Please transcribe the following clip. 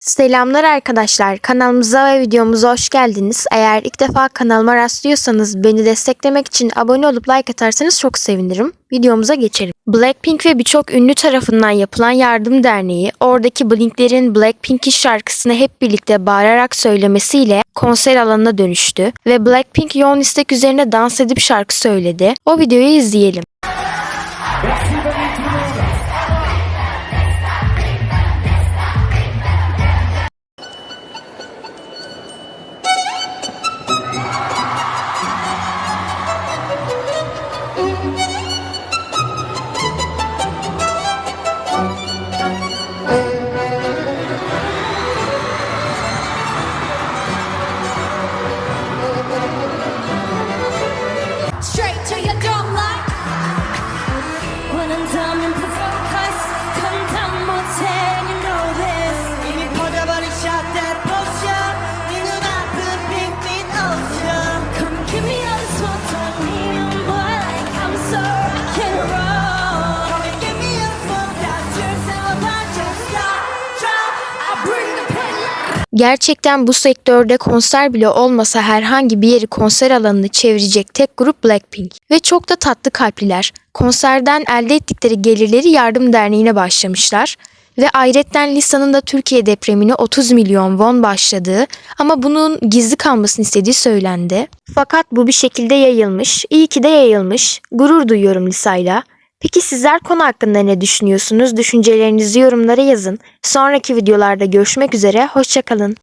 Selamlar arkadaşlar. Kanalımıza ve videomuza hoş geldiniz. Eğer ilk defa kanalıma rastlıyorsanız beni desteklemek için abone olup like atarsanız çok sevinirim. Videomuza geçelim. Blackpink ve birçok ünlü tarafından yapılan yardım derneği oradaki Blink'lerin Blackpink'in şarkısını hep birlikte bağırarak söylemesiyle konser alanına dönüştü ve Blackpink yoğun istek üzerine dans edip şarkı söyledi. O videoyu izleyelim. Gerçekten bu sektörde konser bile olmasa herhangi bir yeri konser alanını çevirecek tek grup Blackpink. Ve çok da tatlı kalpliler. Konserden elde ettikleri gelirleri yardım derneğine başlamışlar. Ve ayrıca Lisa'nın da Türkiye depremine 30 milyon won başladığı ama bunun gizli kalmasını istediği söylendi. Fakat bu bir şekilde yayılmış. İyi ki de yayılmış. Gurur duyuyorum Lisa'yla. Peki sizler konu hakkında ne düşünüyorsunuz? Düşüncelerinizi yorumlara yazın. Sonraki videolarda görüşmek üzere. Hoşçakalın.